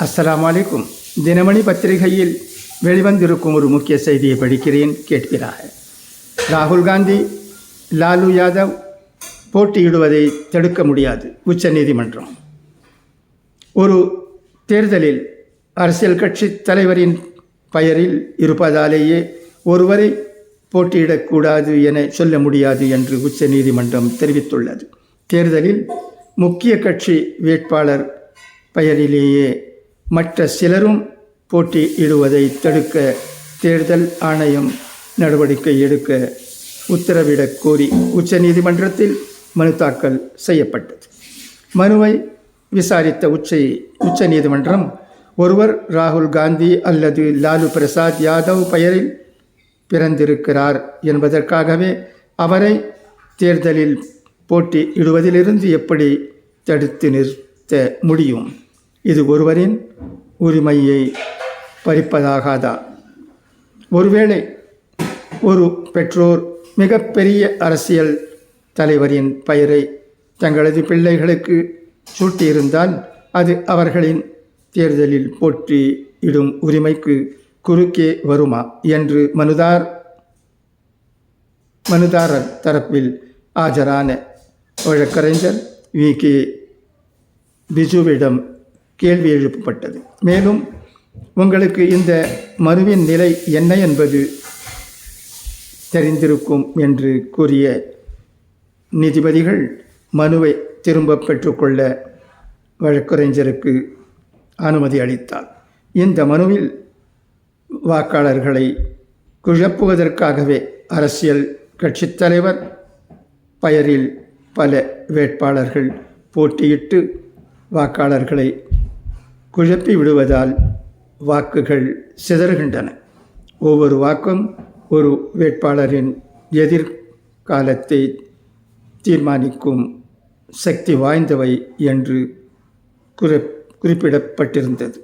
அஸ்லாம் வலைக்கும் தினமணி பத்திரிகையில் வெளிவந்திருக்கும் ஒரு முக்கிய செய்தியை படிக்கிறேன் கேட்கிறாக ராகுல் காந்தி லாலு யாதவ் போட்டியிடுவதை தடுக்க முடியாது உச்சநீதிமன்றம் ஒரு தேர்தலில் அரசியல் கட்சி தலைவரின் பெயரில் இருப்பதாலேயே ஒருவரை போட்டியிடக்கூடாது என சொல்ல முடியாது என்று உச்சநீதிமன்றம் தெரிவித்துள்ளது. தேர்தலில் முக்கிய கட்சி வேட்பாளர் பெயரிலேயே மற்ற சிலரும் போட்டியிடுவதை தடுக்க தேர்தல் ஆணையம் நடவடிக்கை எடுக்க உத்தரவிடக் கோரி உச்சநீதிமன்றத்தில் மனு தாக்கல் செய்யப்பட்டது. மனுவை விசாரித்த உச்ச உச்சநீதிமன்றம் ஒருவர் ராகுல் காந்தி அல்லது லாலு பிரசாத் யாதவ் பெயரில் பிறந்திருக்கிறார் என்பதற்காகவே அவரை தேர்தலில் போட்டியிடுவதிலிருந்து எப்படி தடுத்து நிறுத்த முடியும்? இது ஒருவரின் உரிமையை பறிப்பதாகாதா? ஒருவேளை ஒரு பெற்றோர் மிகப்பெரிய அரசியல் தலைவரின் பெயரை தங்களது பிள்ளைகளுக்கு சூட்டியிருந்தால் அது அவர்களின் தேர்தலில் போட்டியிடும் உரிமைக்கு குறுக்கே வருமா என்று மனுதார் மனுதாரர் தரப்பில் ஆஜரான வழக்கறிஞர் வி. கே. பிஜுவிடம் கேள்வி எழுப்பப்பட்டது. மேலும் உங்களுக்கு இந்த மனுவின் நிலை என்ன என்பது தெரிந்திருக்கும் என்று கூறிய நீதிபதிகள் மனுவை திரும்ப பெற்றுக்கொள்ள வழக்கறிஞருக்கு அனுமதி அளித்தார். இந்த மனுவில் வாக்காளர்களை குழப்புவதற்காகவே அரசியல் கட்சித் தலைவர் பெயரில் பல வேட்பாளர்கள் போட்டியிட்டு வாக்காளர்களை குழப்பி விடுவதால் வாக்குகள் சிதறுகின்றன. ஒவ்வொரு வாக்கும் ஒரு வேட்பாளரின் எதிர்காலத்தை தீர்மானிக்கும் சக்தி வாய்ந்தவை என்று குறிப்பிடப்பட்டிருந்தது.